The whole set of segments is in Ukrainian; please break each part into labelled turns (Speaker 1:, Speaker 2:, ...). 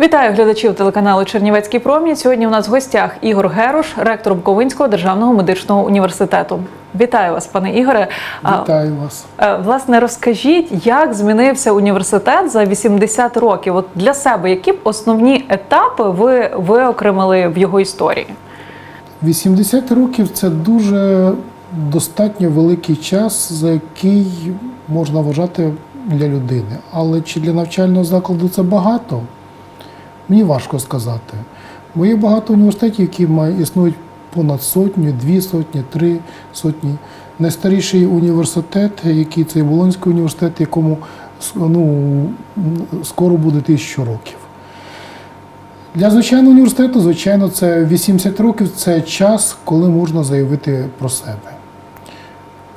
Speaker 1: Вітаю глядачів телеканалу Чернівецький промінь. Сьогодні у нас в гостях Ігор Геруш, ректор Буковинського державного медичного університету. Вітаю вас, пане Ігоре.
Speaker 2: Вітаю вас.
Speaker 1: е, Власне, розкажіть, як змінився університет за 80 років? От для себе, які б основні етапи ви виокремили в його історії?
Speaker 2: 80 років це дуже достатньо великий час, за який можна вважати для людини. Але чи для навчального закладу це багато? Мені важко сказати. Бо є багато університетів, які існують понад сотню, дві сотні, три сотні. Найстаріший університет, який це Болонський університет, якому ну, скоро буде тисячу років. Для звичайного університету, звичайно, це 80 років це час, коли можна заявити про себе.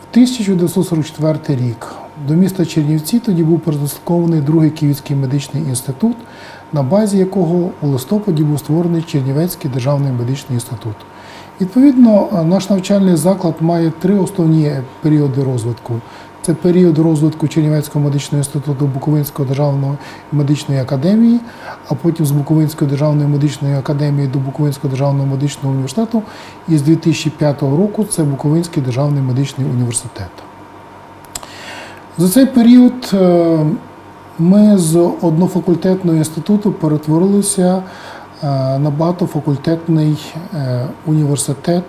Speaker 2: В 1944 рік до міста Чернівці тоді був передислокований другий Київський медичний інститут, на базі якого у листопаді був створений Чернівецький державний медичний інститут. Відповідно, наш навчальний заклад має три основні періоди розвитку. Це період розвитку Чернівецького медичного інституту Буковинської державної медичної академії, а потім з Буковинської державної медичної академії до Буковинського державного медичного університету. І з 2005 року це Буковинський державний медичний університет. За цей період е, ми з однофакультетного інституту перетворилися е, на багатофакультетний е, університет.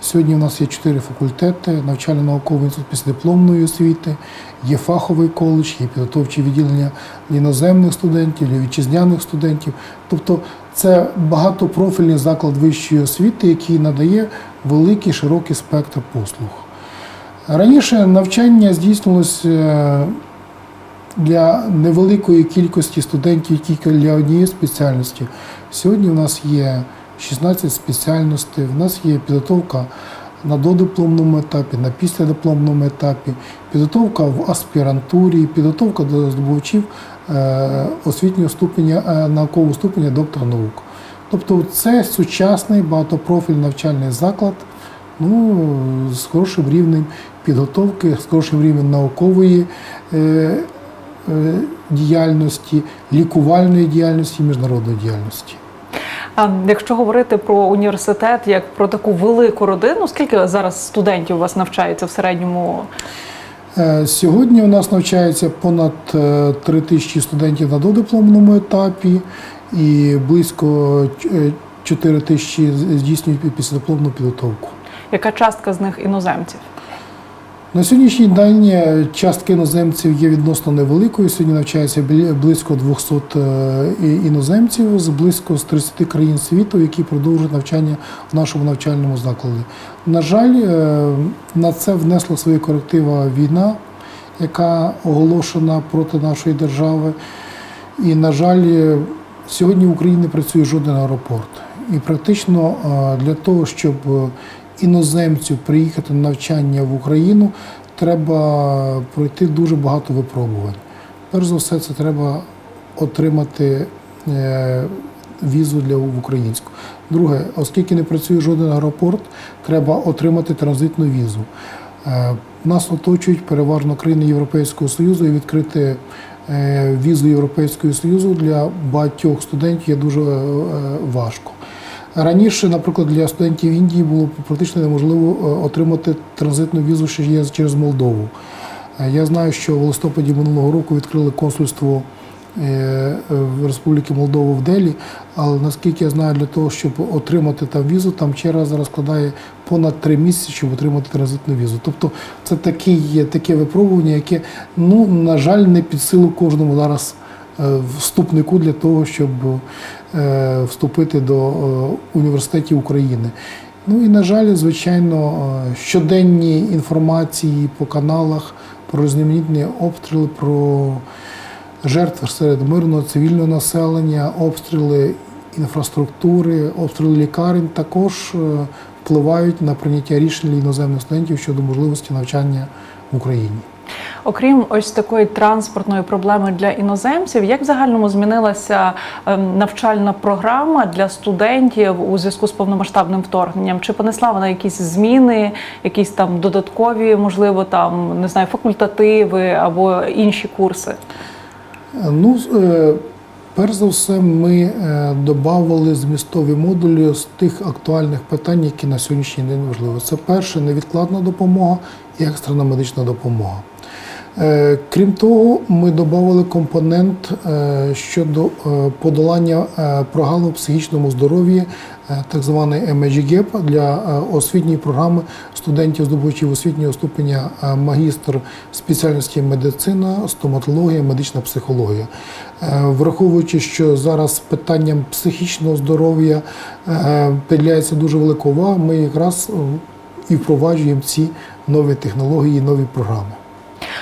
Speaker 2: Сьогодні у нас є чотири факультети: навчально-науковий інститут післядипломної освіти, є фаховий коледж, є підготовчі відділення іноземних студентів, для вітчизняних студентів. Тобто це багатопрофільний заклад вищої освіти, який надає великий широкий спектр послуг. Раніше навчання здійснилося е, для невеликої кількості студентів тільки для однієї спеціальності. Сьогодні в нас є 16 спеціальностей, в нас є підготовка на додипломному етапі, на післядипломному етапі, підготовка в аспірантурі, підготовка до здобувачів е, освітнього ступеня, е, наукового ступеня доктора наук. Тобто це сучасний багатопрофільний навчальний заклад ну, з хорошим рівнем підготовки, з хорошим рівнем наукової е, діяльності, лікувальної діяльності, міжнародної діяльності.
Speaker 1: А якщо говорити про університет як про таку велику родину, скільки зараз студентів у вас навчається в середньому?
Speaker 2: Е, Сьогодні у нас навчається понад е, 3 тисячі студентів на додипломному етапі і близько е, 4 тисячі здійснюють післядипломну підготовку. Яка
Speaker 1: частка з них іноземців?
Speaker 2: На сьогоднішній день е, частка іноземців є відносно невеликою. Сьогодні навчається близько 200 е, іноземців з близько з 30 країн світу, які продовжують навчання в нашому навчальному закладі. На жаль, е, на це внесла свої корективи війна, яка оголошена проти нашої держави. І, на жаль, сьогодні в Україні не працює жоден аеропорт. І практично для того, щоб іноземцю приїхати на навчання в Україну, треба пройти дуже багато випробувань. Перш за все, це треба отримати е, візу для в українську. Друге, оскільки не працює жоден аеропорт, треба отримати транзитну візу. Е, Нас оточують переважно країни Європейського Союзу і відкрити е, візу Європейського Союзу для багатьох студентів є дуже важко. Раніше, наприклад, для студентів Індії було практично неможливо е, отримати транзитну візу через Молдову. Е, Я знаю, що в листопаді минулого року відкрили консульство е, Республіки Молдова в Делі, але наскільки я знаю, для того, щоб отримати там візу, там черга зараз складає понад три місяці, щоб отримати транзитну візу. Тобто це таке, таке випробування, яке, ну, на жаль, не під силу кожному зараз вступнику для того, щоб е, вступити до е, університетів України. Ну і на жаль, звичайно, е, щоденні інформації по каналах про різноманітні обстріли, про жертв серед мирного цивільного населення, обстріли інфраструктури, обстріли лікарень також е, впливають на прийняття рішень іноземних студентів щодо можливості навчання в Україні.
Speaker 1: Окрім ось такої транспортної проблеми для іноземців, як в загальному змінилася ем, навчальна програма для студентів у зв'язку з повномасштабним вторгненням? Чи понесла вона якісь зміни, якісь там додаткові, можливо, там не знаю, факультативи або інші курси?
Speaker 2: Ну, е, Перш за все, ми е, додавали змістові модулі з тих актуальних питань, які на сьогоднішній день важливі. Це перше невідкладна допомога і екстрена медична допомога. Е, Крім того, ми додали компонент е, щодо е, подолання прогалин в психічному здоров'ї, так званий MHG для освітньої програми студентів, здобувачів освітнього ступеня магістр спеціальності медицина, стоматологія, медична психологія. Враховуючи, що зараз питанням психічного здоров'я приділяється дуже велика увага, ми якраз і впроваджуємо ці нові технології, нові програми.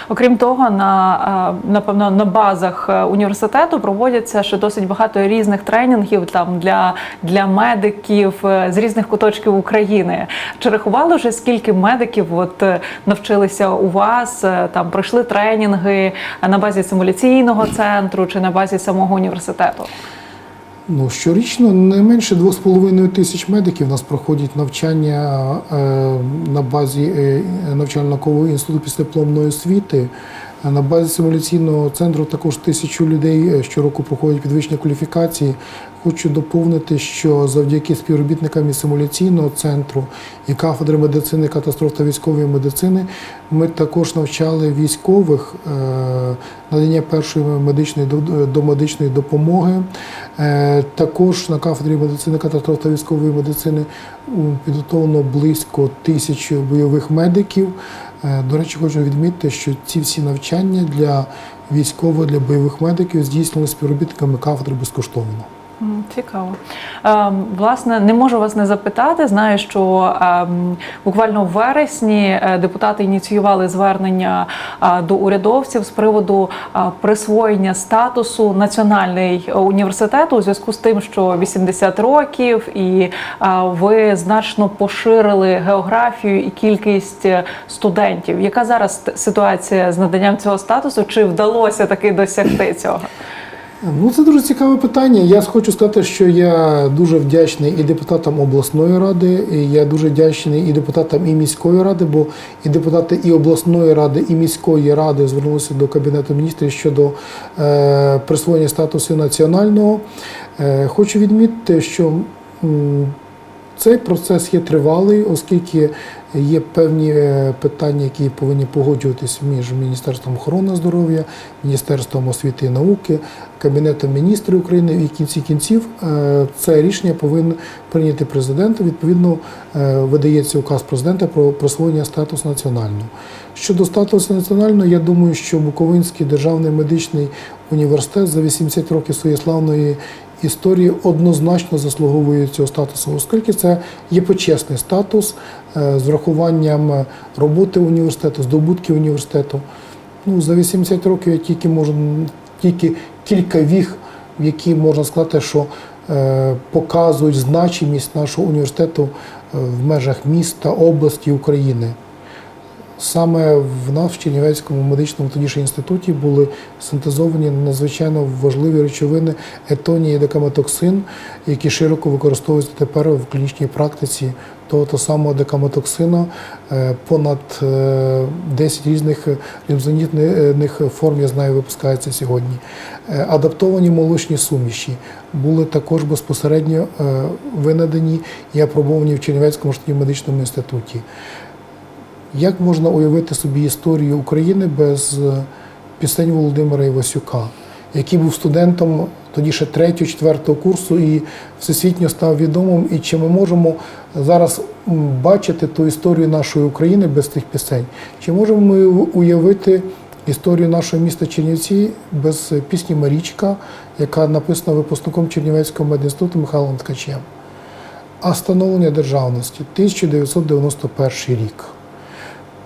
Speaker 1: Окрім того, на е, напевно на базах е, університету проводяться ще досить багато різних тренінгів там для, для медиків е, з різних куточків України. Чи рахували вже скільки медиків от навчилися у вас? Там пройшли тренінги на базі симуляційного центру чи на базі самого університету?
Speaker 2: Ну, щорічно не менше 2,5 тисяч медиків у нас проходять навчання е, на базі е, навчально-наукового інституту післядипломної освіти. На базі симуляційного центру також тисячу людей е, щороку проходять підвищення кваліфікації. Хочу доповнити, що завдяки співробітникам симуляційного центру і кафедри медицини, катастроф та військової медицини ми також навчали військових е, надання першої медичної до- домедичної допомоги. Е, Також на кафедрі медицини катастроф та військової медицини підготовлено близько тисячі бойових медиків. Е, До речі, хочу відмітити, що ці всі навчання для військових, для бойових медиків здійснювали співробітниками кафедри безкоштовно.
Speaker 1: Цікаво. Ем, власне, не можу вас не запитати. Знаю, що ем, буквально в вересні е, депутати ініціювали звернення е, до урядовців з приводу е, присвоєння статусу національний університету у зв'язку з тим, що 80 років, і е, ви значно поширили географію і кількість е, студентів. Яка зараз ситуація з наданням цього статусу? Чи вдалося таки досягти цього?
Speaker 2: Ну, це дуже цікаве питання. Я хочу сказати, що я дуже вдячний і депутатам обласної ради, і я дуже вдячний і депутатам і міської ради, бо і депутати і обласної ради, і міської ради звернулися до Кабінету міністрів щодо е, присвоєння статусу національного. Е, хочу відмітити, що м, цей процес є тривалий, оскільки є певні е, питання, які повинні погоджуватись між Міністерством охорони здоров'я, Міністерством освіти і науки, Кабінетом міністрів України і в кінці кінців е, це рішення повинен прийняти президент. Відповідно, е, видається указ президента про присвоєння статусу національного. Щодо статусу національного, я думаю, що Буковинський державний медичний університет за 80 років своєї славної історії однозначно заслуговує цього статусу, оскільки це є почесний статус з врахуванням роботи університету, здобутків університету. Ну, за 80 років я тільки можу тільки кілька віг, в які можна сказати, що е, показують значимість нашого університету е, в межах міста, області України. Саме в нас в Чернівецькому медичному тоді ж інституті були синтезовані надзвичайно важливі речовини етонії і декаметоксин, які широко використовуються тепер в клінічній практиці того, самого декаметоксину. Е, Понад е, 10 різних лімзонітних форм, я знаю, випускається сьогодні. Е, Адаптовані молочні суміші були також безпосередньо е, винадані і апробовані в Чернівецькому медичному інституті. Як можна уявити собі історію України без е, пісень Володимира Івасюка, який був студентом тоді ще третього, четвертого курсу і всесвітньо став відомим? І чи ми можемо зараз бачити ту історію нашої України без тих пісень? Чи можемо ми уявити історію нашого міста Чернівці без е, пісні Марічка, яка написана випускником Чернівецького медінституту Михайлом Ткачем? А становлення державності 1991 рік.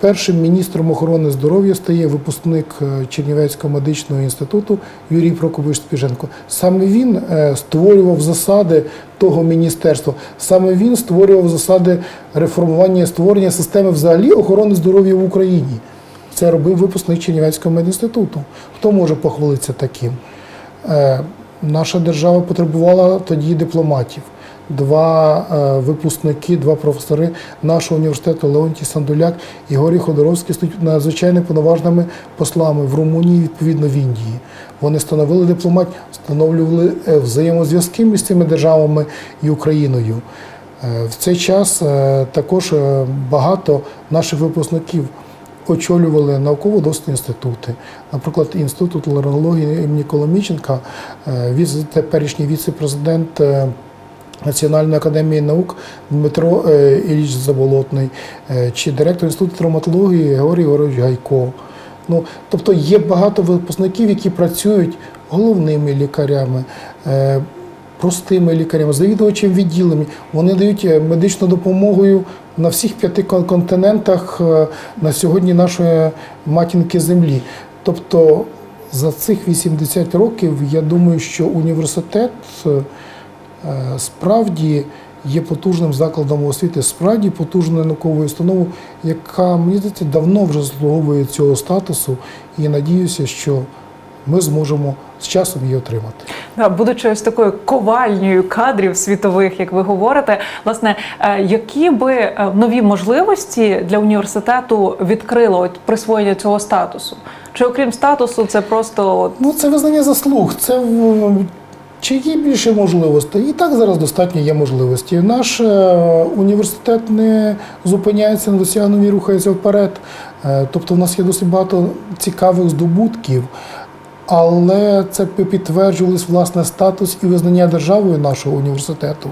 Speaker 2: Першим міністром охорони здоров'я стає випускник е, Чернівецького медичного інституту Юрій Прокопович Спіженко. Саме він е, створював засади того міністерства. Саме він створював засади реформування створення системи взагалі охорони здоров'я в Україні. Це робив випускник Чернівецького медінституту. Хто може похвалитися таким? Е, Наша держава потребувала тоді дипломатів. Два е, випускники, два професори нашого університету Леонтій Сандуляк і Горій Ходоровський стають надзвичайно повноважними послами в Румунії, відповідно в Індії. Вони становили дипломат, встановлювали е, взаємозв'язки між цими державами і Україною. Е, В цей час також багато наших випускників очолювали науково-дослідні інститути. Наприклад, інститут ларингології імені Коломіченка, теперішній віце-президент Національної академії наук Дмитро е, Ілліч Заболотний, е, чи директор інституту травматології Георгій Георгійович Гайко. Ну, тобто є багато випускників, які працюють головними лікарями, е, простими лікарями, завідувачем відділами. Вони дають медичну допомогу на всіх п'яти континентах на сьогодні нашої матінки землі. Тобто за цих 80 років я думаю, що університет справді є потужним закладом освіти, справді потужною науковою установою, яка мені здається давно вже заслуговує цього статусу, і надіюся, що ми зможемо з часом її отримати.
Speaker 1: Да, будучи ось такою ковальнею кадрів світових, як ви говорите, власне, е, які би е, нові можливості для університету відкрило от присвоєння цього статусу? Чи окрім статусу, це просто от,
Speaker 2: Ну, це визнання заслуг. Це чи є більше можливостей? І так зараз достатньо є можливості. Наш е, університет не зупиняється на досягненні, рухається вперед. Е, тобто, в нас є досить багато цікавих здобутків. Але це підтверджувалось власне статус і визнання державою нашого університету.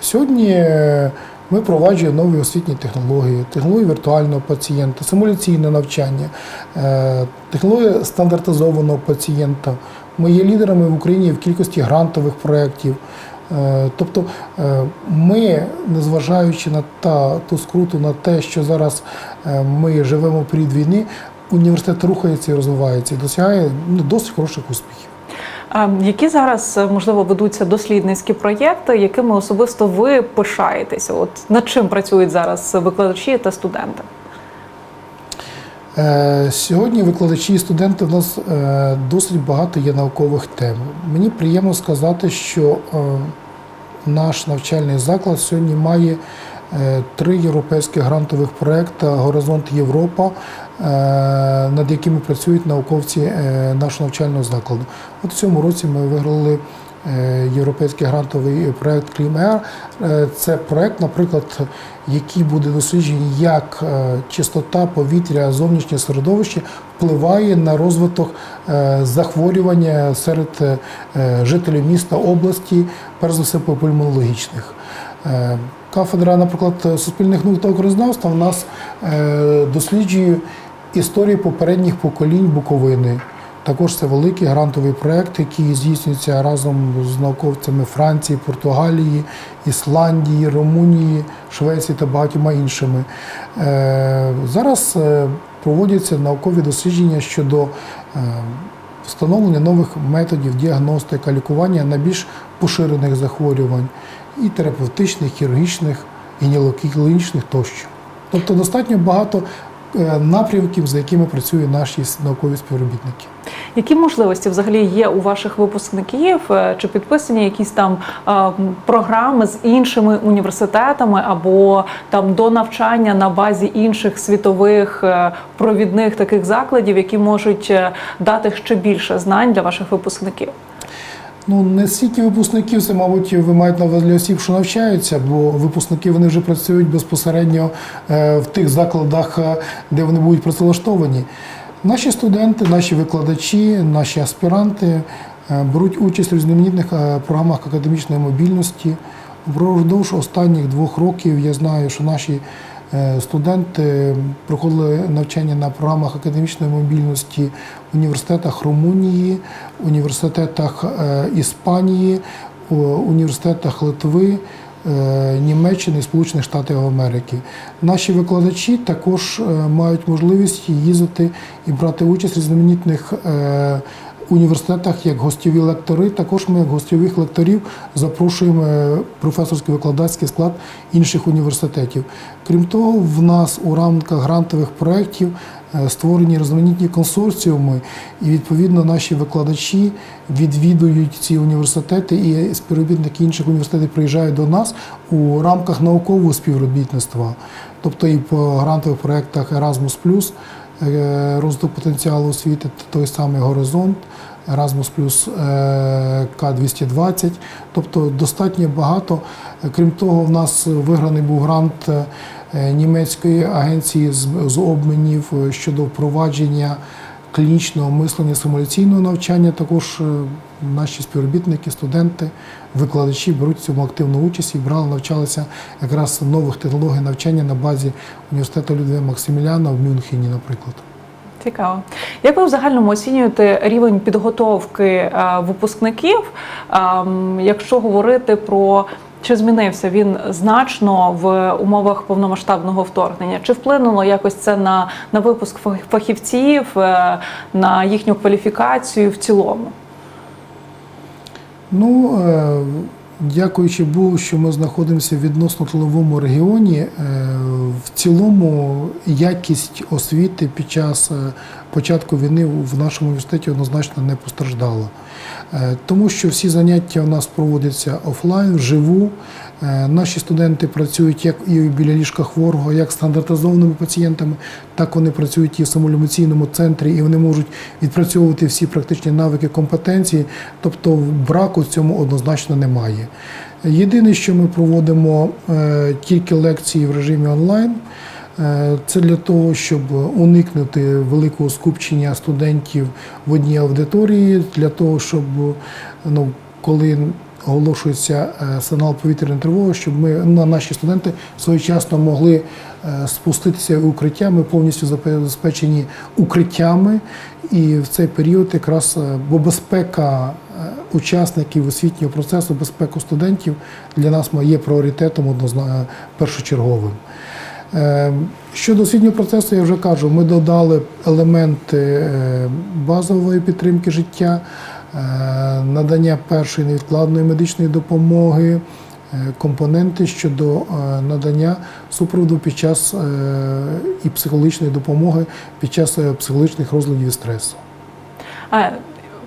Speaker 2: Сьогодні е, ми впроваджуємо нові освітні технології, технології віртуального пацієнта, симуляційне навчання, технологія стандартизованого пацієнта. Ми є лідерами в Україні в кількості грантових проєктів. Е, Тобто е, ми, незважаючи на та, ту скруту, на те, що зараз е, ми живемо в період війни, університет рухається і розвивається і досягає ну, досить хороших успіхів.
Speaker 1: е, які зараз можливо ведуться дослідницькі проєкти, якими особисто ви пишаєтеся? От над чим працюють зараз викладачі та студенти?
Speaker 2: Е, Сьогодні викладачі і студенти в нас е, досить багато є наукових тем. Мені приємно сказати, що е, наш навчальний заклад сьогодні має три європейських грантових проекти Горизонт Європа, над якими працюють науковці нашого навчального закладу. От в цьому році ми виграли європейський грантовий проект. Е, Це проект, наприклад, який буде досліджений, як е, чистота повітря, зовнішнє середовище впливає на розвиток е, захворювання серед е, жителів міста області, перш за все по пульмонологічних. Е, Кафедра, наприклад, суспільних наук та окрознавства в нас е, досліджує історію попередніх поколінь Буковини. Також це великий грантовий проект, який здійснюється разом з науковцями Франції, Португалії, Ісландії, Румунії, Швеції та багатьма іншими. Е, Зараз е, проводяться наукові дослідження щодо е, встановлення нових методів діагностика, лікування найбільш поширених захворювань і терапевтичних, хірургічних, гінекологічних тощо. Тобто достатньо багато напрямків, за якими працюють наші наукові співробітники.
Speaker 1: Які можливості взагалі є у ваших випускників? Е, Чи підписані якісь там е, програми з іншими університетами або там до навчання на базі інших світових е, провідних таких закладів, які можуть е, дати ще більше знань для ваших випускників?
Speaker 2: Ну, не стільки випускників, це, мабуть, ви маєте на увазі осіб, що навчаються, бо випускники вони вже працюють безпосередньо е, в тих закладах, е, де вони будуть працевлаштовані. Наші студенти, наші викладачі, наші аспіранти е, беруть участь у різноманітних програмах академічної мобільності. Впродовж останніх двох років я знаю, що наші студенти проходили навчання на програмах академічної мобільності в університетах Румунії, університетах е, Іспанії, університетах Литви. е, Німеччини і Сполучених Штатів Америки. Наші викладачі також е, мають можливість їздити і брати участь в різноманітних е, університетах як гостьові лектори. Також ми як гостьових лекторів запрошуємо е, професорський викладацький склад інших університетів. Крім того, в нас у рамках грантових проєктів е, створені різноманітні консорціуми, і відповідно наші викладачі відвідують ці університети, і співробітники інших університетів приїжджають до нас у рамках наукового співробітництва, тобто і по грантових проєктах Erasmus+, розвиток потенціалу освіти, той самий горизонт. Erasmus плюс К-220, тобто достатньо багато. Крім того, в нас виграний був грант е, німецької агенції з, обмінів е, щодо впровадження клінічного мислення симуляційного навчання. Також е, наші співробітники, студенти, викладачі беруть в цьому активну участь і брали, навчалися якраз нових технологій навчання на базі університету Людвіга Максиміляна в Мюнхені, наприклад.
Speaker 1: Цікаво. Як ви в загальному оцінюєте рівень підготовки е, випускників, ем, якщо говорити про чи змінився він значно в умовах повномасштабного вторгнення? Чи вплинуло якось це на, на випуск фахівців, е, на їхню кваліфікацію в цілому?
Speaker 2: Ну, е, дякуючи Богу, що ми знаходимося в відносно тиловому регіоні, е, в цілому якість освіти під час е, початку війни в нашому університеті однозначно не постраждала. Е, Тому що всі заняття у нас проводяться офлайн, вживу. Е, Наші студенти працюють як і біля ліжка хворого, як стандартизованими пацієнтами, так вони працюють і в самолюмаційному центрі, і вони можуть відпрацьовувати всі практичні навики, компетенції. Тобто браку в цьому однозначно немає. Єдине, що ми проводимо е, тільки лекції в режимі онлайн. Е, Це для того, щоб уникнути великого скупчення студентів в одній аудиторії, для того, щоб ну, коли оголошується е, сигнал повітряної тривоги, щоб ми на наші студенти своєчасно могли е, спуститися в укриття. Ми повністю забезпечені укриттями, і в цей період якраз бо безпека учасників освітнього процесу, безпека студентів для нас є пріоритетом однозначно першочерговим. Е, Щодо освітнього процесу, я вже кажу, ми додали елементи е, базової підтримки життя, е, надання першої невідкладної медичної допомоги, е, компоненти щодо надання супроводу під час і психологічної допомоги під час психологічних розладів і стресу.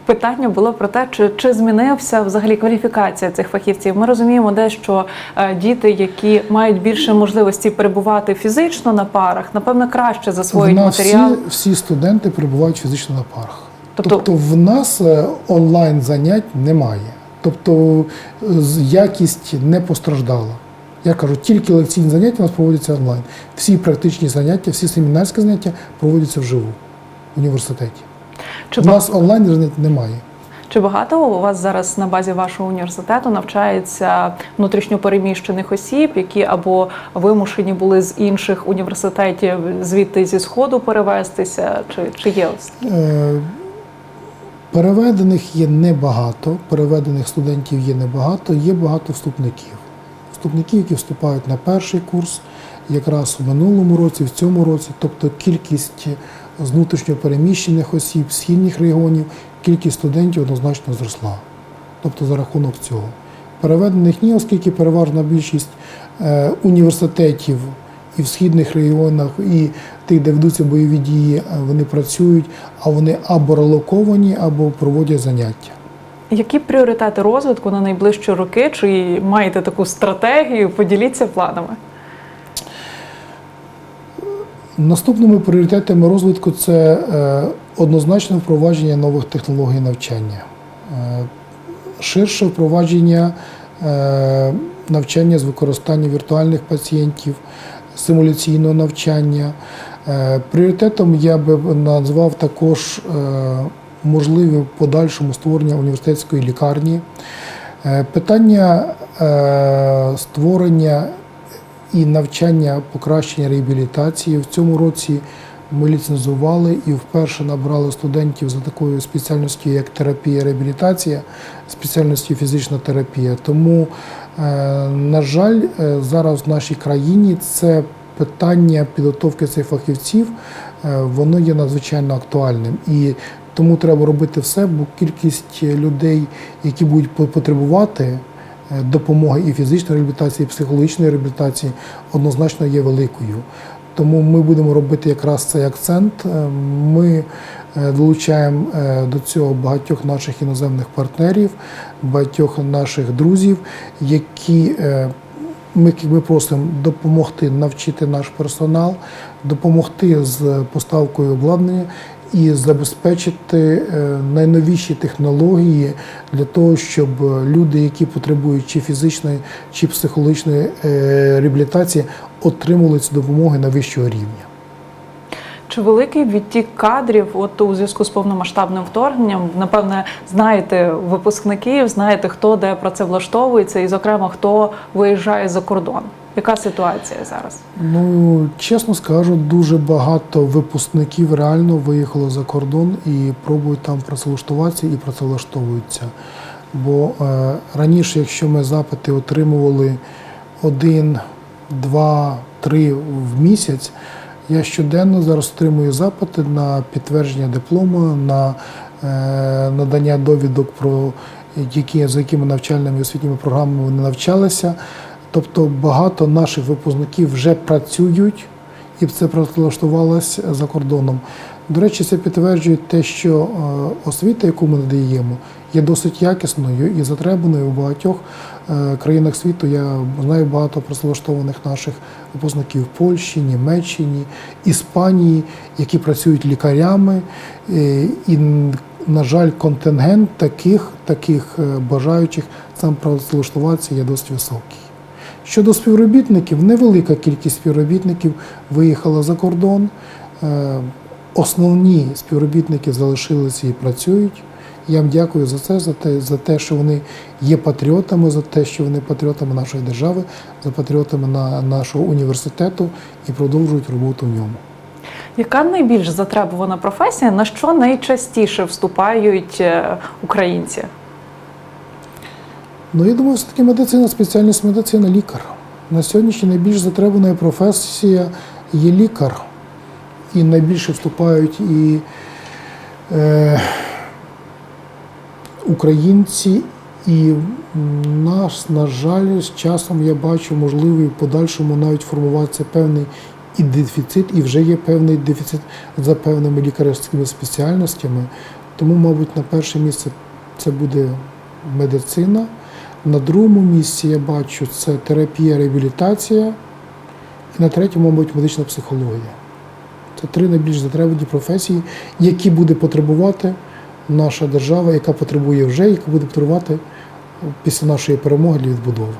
Speaker 1: Питання було про те, чи, чи змінився взагалі кваліфікація цих фахівців. Ми розуміємо, де що е, діти, які мають більше можливості перебувати фізично на парах, напевно, краще засвоюють
Speaker 2: нас
Speaker 1: матеріал.
Speaker 2: всі, всі студенти перебувають фізично на парах.
Speaker 1: Тобто-
Speaker 2: Тобто, в нас е, онлайн занять немає. Тобто е, якість не постраждала. Я кажу, тільки лекційні заняття у нас проводяться онлайн. Всі практичні заняття, всі семінарські заняття проводяться вживу в університеті.
Speaker 1: Чи,
Speaker 2: У нас онлайн занять немає.
Speaker 1: чи багато у вас зараз на базі вашого університету навчається внутрішньопереміщених осіб, які або вимушені були з інших університетів звідти зі сходу перевестися, чи, чи є ось?
Speaker 2: Е, Переведених є небагато, переведених студентів є небагато, є багато вступників. Вступників, які вступають на перший курс, якраз в минулому році, в цьому році, тобто кількість з внутрішньо переміщених осіб, східних регіонів, кількість студентів однозначно зросла. Тобто за рахунок цього. Переведених ні, оскільки переважна більшість е, університетів і в східних регіонах, і тих, де ведуться бойові дії, е, вони працюють, а вони або релоковані, або проводять заняття.
Speaker 1: Які пріоритети розвитку на найближчі роки? Чи маєте таку стратегію? Поділіться планами.
Speaker 2: Наступними пріоритетами розвитку це е, однозначне впровадження нових технологій навчання, е, ширше впровадження е, навчання з використанням віртуальних пацієнтів, симуляційного навчання. Пріоритетом я би назвав також можливе в подальшому створення університетської лікарні. Питання створення і навчання покращення реабілітації. В цьому році ми ліцензували і вперше набрали студентів за такою спеціальністю, як терапія реабілітація, спеціальністю фізична терапія. Тому, е, на жаль, е, зараз в нашій країні це питання підготовки цих фахівців, е, воно є надзвичайно актуальним. І Тому треба робити все, бо кількість людей, які будуть потребувати допомоги і фізичної реабілітації, і психологічної реабілітації, однозначно є великою. Тому ми будемо робити якраз цей акцент. Е, Ми е, долучаємо е, до цього багатьох наших іноземних партнерів, багатьох наших друзів, які е, ми, ми просимо допомогти навчити наш персонал, допомогти з поставкою обладнання і забезпечити е, найновіші технології для того, щоб люди, які потребують чи фізичної, чи психологічної е, реабілітації, отримали цю допомогу на вищого рівня.
Speaker 1: Чи великий відтік кадрів, от у зв'язку з повномасштабним вторгненням, напевне, знаєте випускників, знаєте, хто де працевлаштовується, і, зокрема, хто виїжджає за кордон? Яка ситуація зараз?
Speaker 2: Ну, чесно скажу, дуже багато випускників реально виїхало за кордон і пробують там працевлаштуватися і працевлаштовуються. Бо е, раніше, якщо ми запити отримували один, два, три в місяць, я щоденно зараз отримую запити на підтвердження диплому, на е, надання довідок про які, за якими навчальними і освітніми програмами вони навчалися. Тобто багато наших випускників вже працюють і це працевлаштувалося за кордоном. До речі, це підтверджує те, що е, освіта, яку ми надаємо, є досить якісною і затребаною у багатьох е, країнах світу. Я знаю багато працевлаштованих наших випускників в Польщі, Німеччині, Іспанії, які працюють лікарями. Е, І, на жаль, контингент таких, таких бажаючих сам працевлаштуватися є досить високий. Щодо співробітників, невелика кількість співробітників виїхала за кордон. Е, Основні співробітники залишилися і працюють. Я їм дякую за це, за те, за те, що вони є патріотами, за те, що вони патріотами нашої держави, за патріотами на нашого університету і продовжують роботу в ньому.
Speaker 1: Яка найбільш затребувана професія, на що найчастіше вступають е, українці?
Speaker 2: Ну, я думаю, все-таки медицина, спеціальність медицина, лікар. На сьогоднішній найбільш затребувана професія є лікар. І найбільше вступають і е, українці, і нас, на жаль, з часом я бачу, можливо, в подальшому навіть формуватися певний і дефіцит, і вже є певний дефіцит за певними лікарськими спеціальностями. Тому, мабуть, на перше місце це буде медицина. На другому місці я бачу це терапія, реабілітація. І на третьому, мабуть, медична психологія. Це три найбільш затребувані професії, які буде потребувати наша держава, яка потребує вже, яка буде потребувати після нашої перемоги для відбудови.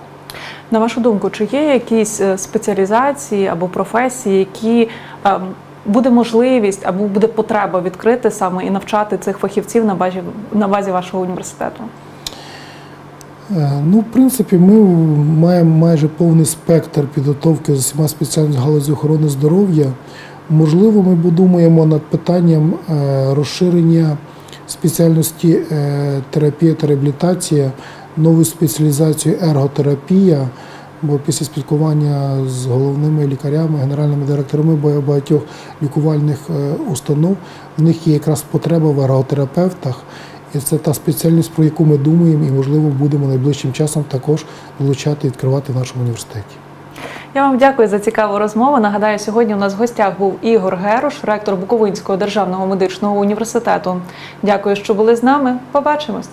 Speaker 1: На вашу думку, чи є якісь е, спеціалізації або професії, які ем, буде можливість або буде потреба відкрити саме і навчати цих фахівців на базі на базі вашого університету?
Speaker 2: Е, Ну, в принципі, ми маємо майже повний спектр підготовки з усіма спеціальними галузі охорони здоров'я. Можливо, ми подумаємо над питанням е, розширення спеціальності е, терапія та реабілітація, нову спеціалізацію ерготерапія. Бо після спілкування з головними лікарями, генеральними директорами багатьох лікувальних установ, в них є якраз потреба в ерготерапевтах. І це та спеціальність, про яку ми думаємо, і, можливо, будемо найближчим часом також долучати і відкривати в нашому університеті.
Speaker 1: Я вам дякую за цікаву розмову. Нагадаю, сьогодні у нас в гостях був Ігор Геруш, ректор Буковинського державного медичного університету. Дякую, що були з нами. Побачимось.